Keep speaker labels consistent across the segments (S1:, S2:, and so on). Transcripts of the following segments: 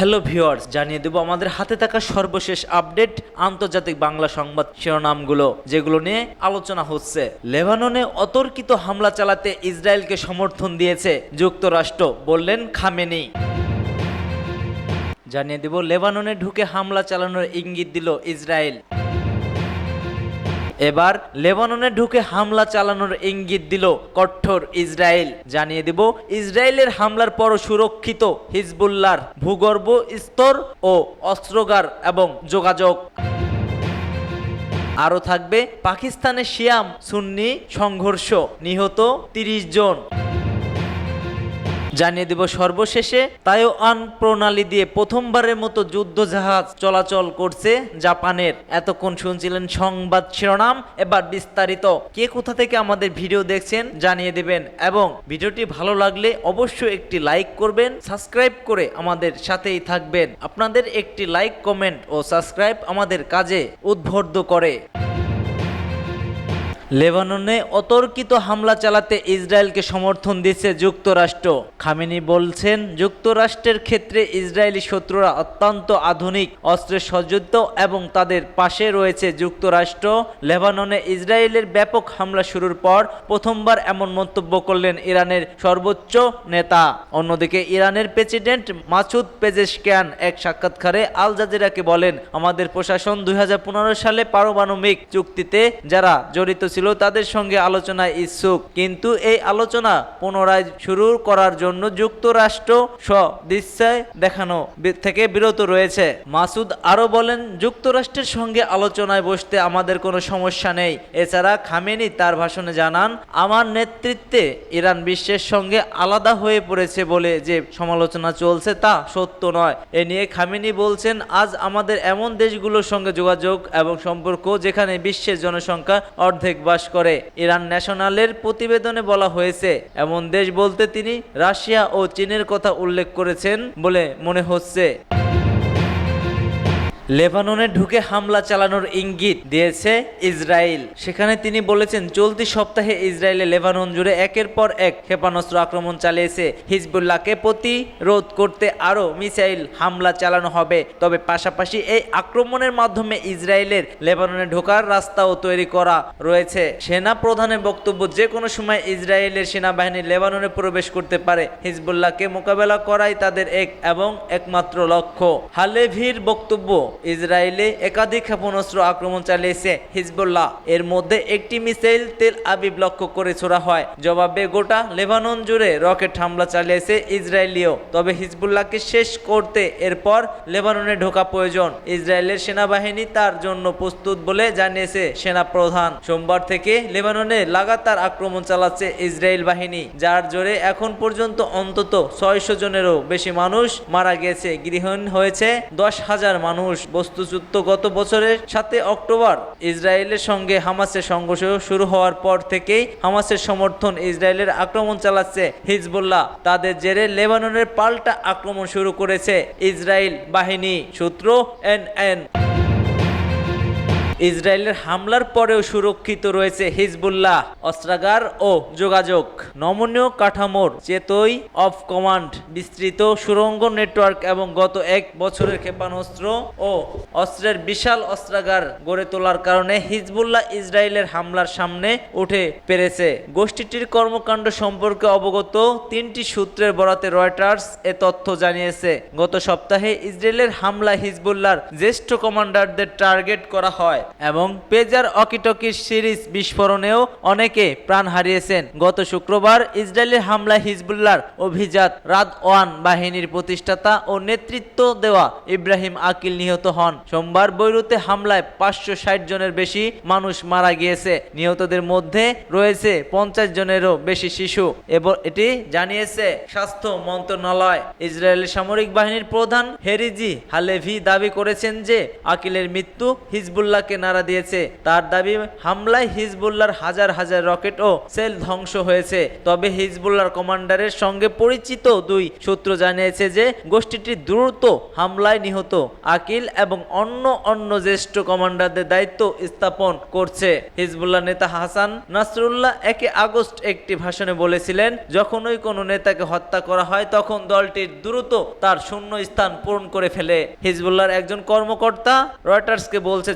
S1: Hello viewers জানিয়ে দেব আমাদের হাতে থাকা সর্বশেষ আপডেট আন্তর্জাতিক বাংলা সংবাদ শিরোনামগুলো, যেগুলো নিয়ে আলোচনা হচ্ছে। লেবাননে অতর্কিত হামলা চালাতে ইসরায়েলকে সমর্থন দিয়েছে যুক্তরাষ্ট্র, বললেন খামেনি। জানিয়ে দেব, লেবাননে ঢুকে হামলা চালানোর ইঙ্গিত দিল ইসরায়েল। এবার লেবাননে ঢুকে হামলা চালানোর ইঙ্গিত দিল কঠোর ইসরায়েল। জানিয়ে দিব, ইসরায়েলের হামলার পর সুরক্ষিত হিজবুল্লার ভূগর্ভ স্তর ও অস্ত্রগার এবং যোগাযোগ। আরও থাকবে পাকিস্তানের শিয়াম সুন্নি সংঘর্ষ, নিহত তিরিশ জন। জানিয়ে দেব সর্বশেষে তাইওয়ান প্রণালী দিয়ে প্রথমবারের মতো যুদ্ধ জাহাজ চলাচল করছে জাপানের। এতক্ষণ শুনছিলেন সংবাদ শিরোনাম, এবার বিস্তারিত। কে কোথা থেকে আমাদের ভিডিও দেখছেন জানিয়ে দেবেন, এবং ভিডিওটি ভালো লাগলে অবশ্যই একটি লাইক করবেন, সাবস্ক্রাইব করে আমাদের সাথেই থাকবেন। আপনাদের একটি লাইক, কমেন্ট ও সাবস্ক্রাইব আমাদের কাজে উদ্বুদ্ধ করে। লেবাননে অতর্কিত হামলা চালাতে ইসরায়েলকে সমর্থন দিচ্ছে যুক্তরাষ্ট্র। খামেনি বলছেন, যুক্তরাষ্ট্রের ক্ষেত্রে ইসরায়েলি শত্রুরা অত্যন্ত আধুনিক অস্ত্রে সজ্জিত এবং তাদের পাশে রয়েছে যুক্তরাষ্ট্র। লেবাননে ইসরায়েলের ব্যাপক হামলা শুরুর পর প্রথমবার এমন মন্তব্য করলেন ইরানের সর্বোচ্চ নেতা। অন্যদিকে ইরানের প্রেসিডেন্ট মাসুদ পেজেশকিয়ান এক সাক্ষাৎকারে আল জাজিরাকে বলেন, আমাদের প্রশাসন দুই হাজার পনেরো সালে পারমাণবিক চুক্তিতে যারা জড়িত ছিল তাদের সঙ্গে আলোচনায় ইচ্ছুক। কিন্তু এই আলোচনা পুনরায় শুরু করার জন্য যুক্তরাষ্ট্র সদিচ্ছায় দেখানো থেকে বিরত রয়েছে। মাসুদ আরও বলেন, যুক্তরাষ্ট্রের সঙ্গে আলোচনায় বসতে আমাদের কোনো সমস্যা নেই। এছাড়া খামেনি তার ভাষণে জানান, আমার নেতৃত্বে ইরান বিশ্বের সঙ্গে আলাদা হয়ে পড়েছে বলে যে সমালোচনা চলছে তা সত্য নয়। এ নিয়ে খামেনি বলছেন, আজ আমাদের এমন দেশগুলোর সঙ্গে যোগাযোগ এবং সম্পর্ক যেখানে বিশ্বের জনসংখ্যা অর্ধেক বাস করে। ইরান ন্যাশনালের প্রতিবেদনে বলা হয়েছে, এমন দেশ বলতে তিনি রাশিয়া ও চীনের কথা উল্লেখ করেছেন বলে মনে হচ্ছে। লেবাননে ঢুকে হামলা চালানোর ইঙ্গিত দিয়েছে ইসরায়েল। সেখানে তিনি বলেছেন, চলতি সপ্তাহে ইসরায়েলে লেবানন জুড়ে একের পর এক ক্ষেপণাস্ত্র আক্রমণ চালিয়েছে। হিজবুল্লাহকে প্রতিরোধ করতে আরও মিসাইল হামলা চালানো হবে। তবে পাশাপাশি এই আক্রমণের মাধ্যমে ইসরায়েলের লেবাননে ঢোকার রাস্তাও তৈরি করা রয়েছে। সেনা প্রধানের বক্তব্য, যে কোনো সময় ইসরায়েলের সেনাবাহিনী লেবাননে প্রবেশ করতে পারে। হিজবুল্লাহকে মোকাবেলা করাই তাদের এক এবং একমাত্র লক্ষ্য। হালেভির বক্তব্য ইসরায়েলে একাধিক ক্ষেপণাস্ত্র আক্রমণ চালিয়েছে হিজবুল্লাহ। এর মধ্যে একটি মিসাইল তেল আবিব লক্ষ্য করে ছোড়া হয়। জবাবে গোটা লেবানন জুড়ে রকেট হামলা চালিয়েছে ইসরায়েলিও। তবে হিজবুল্লাহকে শেষ করতে এরপর লেবাননে ঢোকা প্রয়োজন। ইসরায়েলের সেনাবাহিনী তার জন্য প্রস্তুত বলে জানিয়েছে সেনা প্রধান সোমবার থেকে লেবাননে লাগাতার আক্রমণ চালাচ্ছে ইসরায়েল বাহিনী, যার জোরে এখন পর্যন্ত অন্তত ছয়শো জনেরও বেশি মানুষ মারা গেছে। গৃহহীন হয়েছে দশ হাজার মানুষ। বস্তুযুদ্ধ গত বছরের সাথে অক্টোবর, ইসরায়েলের সঙ্গে হামাসের সংঘর্ষ শুরু হওয়ার পর থেকেই হামাসের সমর্থন ইসরায়েলের আক্রমণ চালাচ্ছে হিজবুল্লাহ। তাদের জেরে লেবাননের পাল্টা আক্রমণ শুরু করেছে ইসরায়েল বাহিনী, সূত্র এন এন ইসরায়েলের হামলার পরেও সুরক্ষিত রয়েছে হিজবুল্লাহ, অস্ত্রাগার ও যোগাযোগ। নমনীয় কাঠামোর চেতই অফ কমান্ড বিস্তৃত সুরঙ্গ নেটওয়ার্ক এবং গত এক বছরের ক্ষেপণাস্ত্র ও অস্ত্রের বিশাল অস্ত্রাগার গড়ে তোলার কারণে হিজবুল্লাহ ইসরায়েলের হামলার সামনে উঠে পেরেছে। গোষ্ঠীটির কর্মকাণ্ড সম্পর্কে অবগত তিনটি সূত্রের বরাতে রয়টার্স এ তথ্য জানিয়েছে। গত সপ্তাহে ইসরায়েলের হামলা হিজবুল্লাহর জ্যেষ্ঠ কমান্ডারদের টার্গেট করা হয়। এবং পেজার অকিটকির সিরিজ বিস্ফোরণেও অনেকে প্রাণ হারিয়েছেন। গত শুক্রবার ইসরায়েলের হামলায় হিজবুল্লাহর অভিজাত রাত ওয়ান বাহিনীর প্রতিষ্ঠাতা ও নেতৃত্ব দেওয়া ইব্রাহিম আকিল নিহত হন। সোমবার বৈরুতে হামলায় পাঁচশো ষাট জনের বেশি মানুষ মারা গিয়েছে। নিহতদের মধ্যে রয়েছে পঞ্চাশ জনেরও বেশি শিশু। এবং এটি জানিয়েছে স্বাস্থ্য মন্ত্রণালয়। ইসরায়েলের সামরিক বাহিনীর প্রধান হেরিজি হালেভি দাবি করেছেন যে, আকিলের মৃত্যু হিজবুল্লাহকে নাড়া দিয়েছে। তার দাবি, হামলায় হিজবুল্লাহর হাজার হাজার রকেট ও সেল ধ্বংস হয়েছে। তবে হিজবুল্লাহর কমান্ডারের সঙ্গে পরিচিত দুই সূত্র জানিয়েছে যে, গোষ্ঠীটি দ্রুত হামলায় নিহত। আকিল এবং অন্য অন্য জ্যেষ্ঠ কমান্ডারদের দায়িত্ব স্থাপন করছে। হিজবুল্লাহ নেতা হাসান নাসরুল্লাহ একে আগস্ট একটি ভাষণে বলেছিলেন যখনই কোনো নেতাকে হত্যা করা হয়, তখন দলটির দ্রুত তার শূন্য স্থান পূরণ করে ফেলে। হিজবুল্লাহর একজন কর্মকর্তা রয়টার্সকে বলছে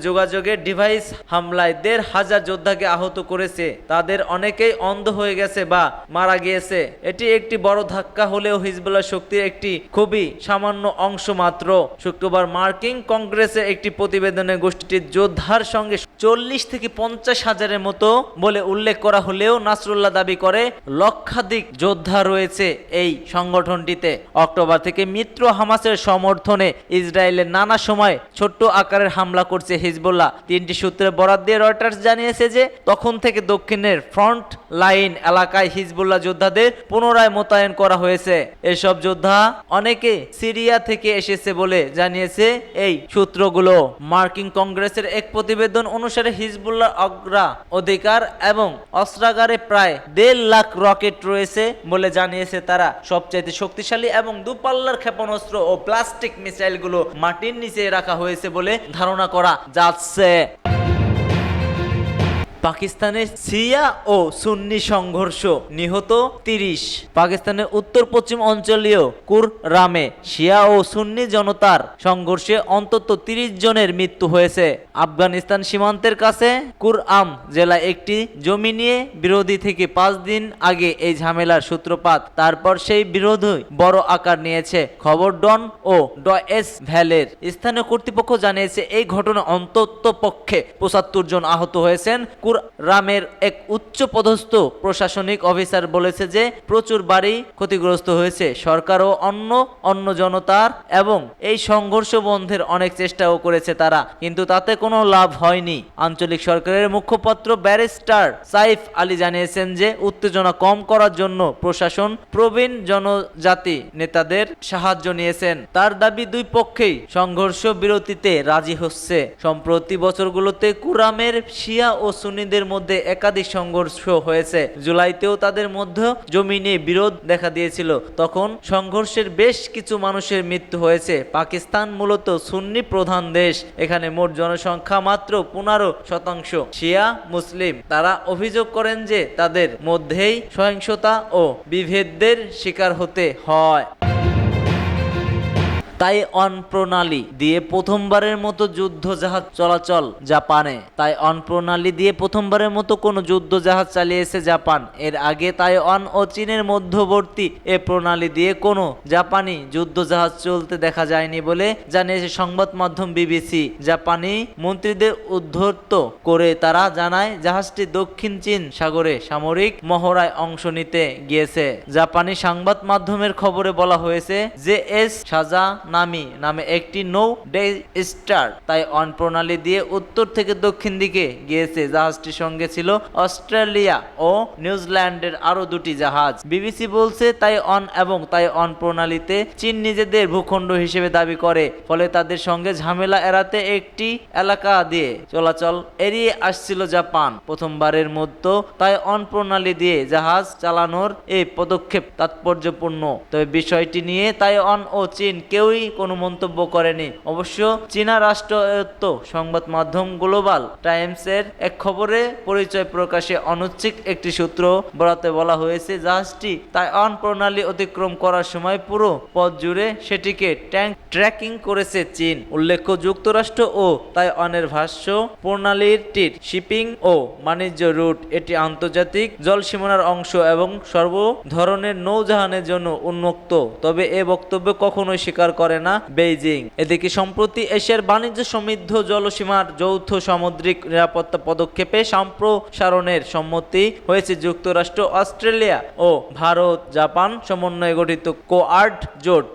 S1: যোগাযোগের ডিভাইস হামলায় দেড় হাজার যোদ্ধাকে আহত করেছে। তাদের অনেকেই অন্ধ হয়ে গেছে বা মারা গিয়েছে। এটি একটি বড় ধাক্কা হলেও হিজবুল্লাহ শক্তির একটি খুবই সামান্য অংশ মাত্র। শুক্রবার মার্কিন কংগ্রেসের একটি প্রতিবেদনে গোষ্ঠীটির যোদ্ধার সঙ্গে চল্লিশ থেকে পঞ্চাশ হাজারের মতো বলে উল্লেখ করা হলেও নাসরুল্লাহ দাবি করে, লক্ষাধিক যোদ্ধা রয়েছে এই সংগঠনটিতে। অক্টোবর থেকে মিত্র হামাসের সমর্থনে ইসরায়েলের নানা সময় ছোট্ট আকারের হামলা করছে হিজবুল্লাহ। তিনটি সূত্রে বরাদ দিয়ে রয়টার্স জানিয়েছে যে, তখন থেকে দক্ষিণের ফ্রন্ট লাইন এলাকায় হিজবুল্লাহ যোদ্ধাদের পুনরায় মোতায়েন করা হয়েছে। এসব যোদ্ধা অনেকে সিরিয়া থেকে এসেছে বলে জানিয়েছে এই সূত্রগুলো। মার্কিন কংগ্রেসের এক প্রতিবেদন অনুসারে হিজবুল্লাহ অগ্রা অধিকার এবং অস্ত্রাগারে প্রায় দেড় লাখ রকেট রয়েছে বলে জানিয়েছে তারা। সবচাইতে শক্তিশালী এবং দুপাল্লার ক্ষেপণাস্ত্র ও প্লাস্টিক মিসাইলগুলো মাটির নিচে রাখা হয়েছে বলে ধারণা করা যাচ্ছে। で পাকিস্তানের সিয়া ও সুন্নি সংঘর্ষ, নিহত তিরিশ। পাকিস্তানের উত্তর পশ্চিম অঞ্চলীয় কুররামে শিয়া ও সুন্নি জনতার সংঘর্ষে অন্তত তিরিশ জনের মৃত্যু হয়েছে। আফগানিস্তান সীমান্তের কাছে কুরআম জেলায় একটি জমি নিয়ে বিরোধী থেকে পাঁচ দিন আগে এই ঝামেলার সূত্রপাত, তারপর সেই বিরোধই বড় আকার নিয়েছে। খবর ডন ও ড এস ভ্যালের স্থানীয় কর্তৃপক্ষ জানিয়েছে, এই ঘটনা অন্তত পক্ষে পঁচাত্তর জন আহত হয়েছেন। কুররামের এক উচ্চ পদস্থ প্রশাসনিক অফিসার বলেছে যে, প্রচুর বাড়ি ক্ষতিগ্রস্ত হয়েছে। সরকার ও অন্য অন্য জনতার এবং এই সংঘর্ষ বন্ধের অনেক চেষ্টাও করেছে তারা। কিন্তু তাতে কোনো লাভ হয়নি। আঞ্চলিক সরকারের মুখপাত্র ব্যারিস্টার সাইফ আলী জানিয়েছেন যে, উত্তেজনা কম করার জন্য প্রশাসন প্রবীণ জনজাতি নেতাদের সাহায্য নিয়েছেন। তার দাবি, দুই পক্ষেই সংঘর্ষ বিরতিতে রাজি হচ্ছে। সম্প্রতি বছরগুলোতে কুরামের শিয়া ও সুন্নিদের মধ্যে একাধিক সংঘর্ষ হয়েছে। জুলাইতেও তাদের মধ্যে জমি নিয়ে বিরোধ দেখা দিয়েছিল। তখন সংঘর্ষের বেশ কিছু মানুষের মৃত্যু হয়েছে। পাকিস্তান মূলত সুন্নি প্রধান দেশ। এখানে মোট জনসংখ্যা মাত্র পনেরো শতাংশ। শিয়া, মুসলিম, তারা অভিযোগ করেন যে তাদের মধ্যেই সহিংসতা ও বিভেদদের শিকার হতে হয়। তাই অন প্রণালী দিয়ে প্রথমবারের মতো যুদ্ধ জাহাজ চলাচল জাপানে। তাই অন প্রণালী দিয়ে প্রথমবারের মতো কোনো যুদ্ধ জাহাজ চালিয়েছে জাপান। এর আগে তাই অন ও চীনের মধ্যবর্তী এ প্রণালী দিয়ে কোনো জাপানি যুদ্ধ জাহাজ চলতে দেখা যায়নি বলে জানিয়েছে সংবাদ মাধ্যম বিবিসি। জাপানি মন্ত্রীদের উদ্ধর্ত করে তারা জানায়, জাহাজটি দক্ষিণ চীন সাগরে সামরিক মহড়ায় অংশ নিতে গিয়েছে। জাপানি সংবাদ মাধ্যমের খবরে বলা হয়েছে যে এস সাজা নামি নামে একটি নৌ ডে স্টার তাই অন প্রণালী দিয়ে উত্তর থেকে দক্ষিণ দিকে গিয়েছে। জাহাজটির সঙ্গে ছিল অস্ট্রেলিয়া ও নিউজিল্যান্ডের আরও দুটি জাহাজ। বিবিসি বলছে তাই অন এবং তাই অন প্রণালীতে চীন নিজেদের ভূখণ্ড হিসেবে দাবি করে, ফলে তাদের সঙ্গে ঝামেলা এড়াতে একটি এলাকা দিয়ে চলাচল এড়িয়ে আসছিল জাপান। প্রথমবারের মধ্যে তাই অন প্রণালী দিয়ে জাহাজ চালানোর এই পদক্ষেপ তাৎপর্যপূর্ণ। তবে বিষয়টি নিয়ে তাই অন ও চীন কেউই কোনো মন্তব্য করেনি। অবশ্য চীনা রাষ্ট্রায়ত্ত সংবাদ মাধ্যম গ্লোবাল টাইমসের এক খবরে পরিচয় প্রকাশে অনুচ্ছিক একটি সূত্র বরাতে বলা হয়েছে, জাহাজটি তাইওয়ান প্রণালী অতিক্রম করার সময় পুরো পথ জুড়ে সেটিকে ট্যাঙ্ক ট্র্যাকিং করেছে চীন। উল্লেখ্য, যুক্তরাষ্ট্র ও তাইওয়ানের ভাষ্য, প্রণালীটির শিপিং ও বাণিজ্য রুট এটি আন্তর্জাতিক জলসীমানার অংশ এবং সর্ব ধরনের নৌজাহানের জন্য উন্মুক্ত। তবে এ বক্তব্য কখনোই স্বীকার করে না বেইজিং। এদিকে সম্প্রতি এশিয়ার বাণিজ্য সমৃদ্ধ জলসীমার যৌথ সামুদ্রিক নিরাপত্তা পদক্ষেপে সম্প্রসারণের সম্মতি হয়েছে যুক্তরাষ্ট্র, অস্ট্রেলিয়া ও ভারত জাপান সমন্বয়ে গঠিত কোয়ার্ড জোট।